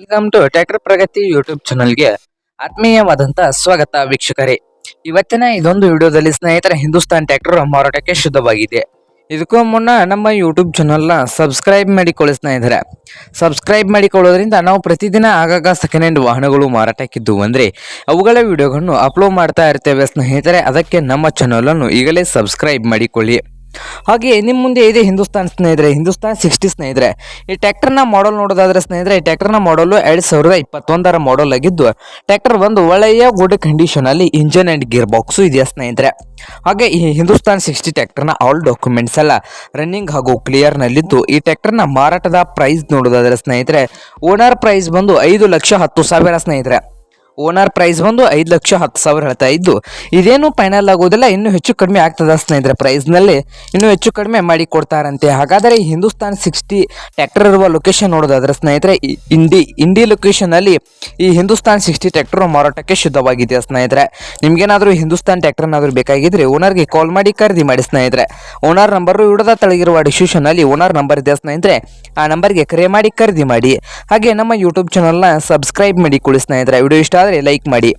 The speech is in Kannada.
Welcome to tractor Pragati YouTube ಚಾನಲ್ಗೆ ಆತ್ಮೀಯವಾದಂತ ಸ್ವಾಗತ ವೀಕ್ಷಕರೇ. ಇವತ್ತಿನ ಇದೊಂದು ವಿಡಿಯೋದಲ್ಲಿ ಸ್ನೇಹಿತರ, ಹಿಂದೂಸ್ತಾನ್ ಟ್ರ್ಯಾಕ್ಟರ್ ಮಾರಾಟಕ್ಕೆ ಶುದ್ಧವಾಗಿದೆ. ಇದಕ್ಕೂ ಮುನ್ನ ನಮ್ಮ ಯೂಟ್ಯೂಬ್ ಚಾನಲ್ನ ಸಬ್ಸ್ಕ್ರೈಬ್ ಮಾಡಿಕೊಳ್ಳಿ ಸ್ನೇಹಿತರೆ. ಸಬ್ಸ್ಕ್ರೈಬ್ ಮಾಡಿಕೊಳ್ಳೋದ್ರಿಂದ ನಾವು ಪ್ರತಿದಿನ ಆಗಾಗ ಸೆಕೆಂಡ್ ಹ್ಯಾಂಡ್ ವಾಹನಗಳು ಮಾರಾಟಕ್ಕಿದ್ದು ಅಂದರೆ ಅವುಗಳ ವಿಡಿಯೋಗಳನ್ನು ಅಪ್ಲೋಡ್ ಮಾಡ್ತಾ ಇರ್ತೇವೆ ಸ್ನೇಹಿತರೆ. ಅದಕ್ಕೆ ನಮ್ಮ ಚಾನಲನ್ನು ಈಗಲೇ ಸಬ್ಸ್ಕ್ರೈಬ್ ಮಾಡಿಕೊಳ್ಳಿ. ಹಾಗೆ ನಿಮ್ಮ ಮುಂದೆ ಇದೆ ಹಿಂದೂಸ್ತಾನ್ ಸ್ನೇಹಿತರೆ, ಹಿಂದೂಸ್ತಾನ್ ಸಿಕ್ಸ್ಟಿ ಸ್ನೇಹಿತರೆ. ಈ ಟ್ರ್ಯಾಕ್ಟರ್ನ ಮಾಡಲ್ ನೋಡೋದಾದ್ರೆ ಸ್ನೇಹಿತರೆ, ಈ ಟ್ಯಾಕ್ಟರ್ನ ಮಾಡಲು ಎರಡು ಸಾವಿರದ ಇಪ್ಪತ್ತೊಂದರ ಮಾಡಲ್ ಆಗಿದ್ದು ಟ್ಯಾಕ್ಟರ್ ಒಂದು ಒಳ್ಳೆಯ ಗುಡ್ ಕಂಡೀಷನ್ ಅಲ್ಲಿ ಇಂಜನ್ ಅಂಡ್ ಗೇರ್ ಬಾಕ್ಸು ಇದೆಯಾ ಸ್ನೇಹಿತರೆ? ಹಾಗೆ ಈ ಹಿಂದೂಸ್ತಾನ್ ಸಿಕ್ಸ್ಟಿ ಟ್ಯಾಕ್ಟರ್ನ ಆಲ್ ಡಾಕ್ಯುಮೆಂಟ್ಸ್ ಎಲ್ಲ ರನ್ನಿಂಗ್ ಹಾಗೂ ಕ್ಲಿಯರ್ನಲ್ಲಿದ್ದು ಈ ಟ್ಯಾಕ್ಟರ್ನ ಮಾರಾಟದ ಪ್ರೈಸ್ ನೋಡೋದಾದ್ರೆ ಸ್ನೇಹಿತರೆ ಓನರ್ ಪ್ರೈಸ್ ಬಂದು ಐದು ಲಕ್ಷ ಹತ್ತು ಸಾವಿರ ಸ್ನೇಹಿತರೆ. ಓನರ್ ಪ್ರೈಸ್ ಬಂದು ಐದು ಲಕ್ಷ ಹತ್ತು ಸಾವಿರ ಹೇಳ್ತಾ ಇದ್ದು, ಇದೇನು ಫೈನಲ್ ಆಗೋದಿಲ್ಲ, ಇನ್ನೂ ಹೆಚ್ಚು ಕಡಿಮೆ ಆಗ್ತದ ಸ್ನೇಹಿತರೆ ಪ್ರೈಸ್ನಲ್ಲಿ ಇನ್ನೂ ಹೆಚ್ಚು ಕಡಿಮೆ ಮಾಡಿ ಕೊಡ್ತಾರಂತೆ. ಹಾಗಾದರೆ ಹಿಂದೂಸ್ತಾನ್ ಸಿಕ್ಸ್ಟಿ ಟ್ಯಾಕ್ಟರ್ ಇರುವ ಲೊಕೇಶನ್ ನೋಡೋದಾದ್ರೆ ಸ್ನೇಹಿತರೆ ಇಂಡಿ ಇಂಡಿ ಲೊಕೇಶನಲ್ಲಿ ಈ ಹಿಂದೂಸ್ತಾನ್ ಸಿಕ್ಸ್ಟಿ ಟ್ರ್ಯಾಕ್ಟರ್ ಮಾರಾಟಕ್ಕೆ ಶುದ್ಧವಾಗಿದೆ ಸ್ನೇಹಿತರೆ? ನಿಮಗೇನಾದರೂ ಹಿಂದೂಸ್ತಾನ್ ಬೇಕಾಗಿದ್ರೆ ಓನರ್ಗೆ ಕಾಲ್ ಮಾಡಿ ಖರೀದಿ ಮಾಡಿ ಸ್ನೇಹಿತರೆ. ಓನರ್ ನಂಬರು ಇಡದ ತಳಗಿರುವ ಡಿಸ್ಕ್ರಿಪ್ಷನ್ ಅಲ್ಲಿ ಓನರ್ ನಂಬರ್ ಇದೆ ಸ್ನೇಹಿತರೆ? ಆ ನಂಬರ್ಗೆ ಕರೆ ಮಾಡಿ ಖರೀದಿ ಮಾಡಿ. ಹಾಗೆ ನಮ್ಮ ಯೂಟ್ಯೂಬ್ ಚಾನಲ್ನ ಸಬ್ಸ್ಕ್ರೈಬ್ ಮಾಡಿಕೊಳ್ಳಿ ಸ್ನೇಹಿತರೆ. ವಿಡಿಯೋ ಇಷ್ಟ ಆದರೆ ಲೈಕ್ ಮಾಡಿ.